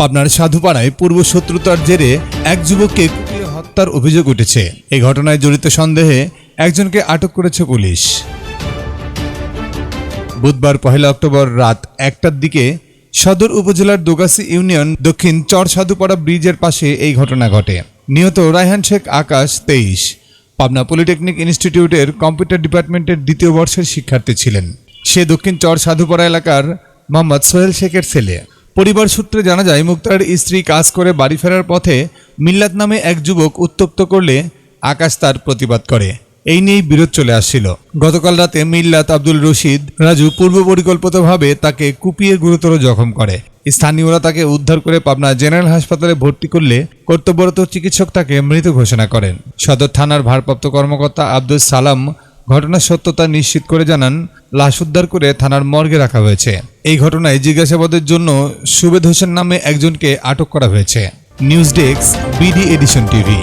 পাবনার সাধুপাড়ায় পূর্ব শত্রুতার জেরে এক যুবককে কুপিয়ে হত্যার অভিযোগ উঠেছে। এই ঘটনায় জড়িত সন্দেহে একজনকে আটক করেছে পুলিশ। বুধবার পহেলা অক্টোবর রাত একটার দিকে সদর উপজেলার দোগাসি ইউনিয়ন দক্ষিণ চর সাধুপাড়া ব্রিজের পাশে এই ঘটনা ঘটে। নিহত রায়হান শেখ আকাশ তেইশ, পাবনা পলিটেকনিক ইনস্টিটিউটের কম্পিউটার ডিপার্টমেন্টের দ্বিতীয় বর্ষের শিক্ষার্থী ছিলেন। সে দক্ষিণ চর সাধুপাড়া এলাকার মোহাম্মদ সোহেল শেখের ছেলে। পরিবার সূত্রে জানা যায় মুক্তার স্ত্রী কাজ করে বাড়ি ফেরার পথে মিল্লাত নামে এক যুবক উত্তপ্ত করলে আকাশ তার প্রতিবাদ করে। এই নিয়েই বিরোধ চলে আসছিল। গতকাল রাতে মিল্লাত আব্দুল রশিদ রাজু পূর্ব পরিকল্পিতভাবে তাকে কুপিয়ে গুরুতর জখম করে। স্থানীয়রা তাকে উদ্ধার করে পাবনা জেনারেল হাসপাতালে ভর্তি করলে কর্তব্যরত চিকিৎসক তাকে মৃত ঘোষণা করেন। সদর থানার ভারপ্রাপ্ত কর্মকর্তা আব্দুল সালাম ঘটনার সত্যতা নিশ্চিত করে জানান, লাশ উদ্ধার করে থানার মর্গে রাখা হয়েছে। এই ঘটনায় জিজ্ঞাসাবাদের জন্য সুবেদ হোসেন নামে একজনকে আটক করা হয়েছে। News desk, BD edition TV.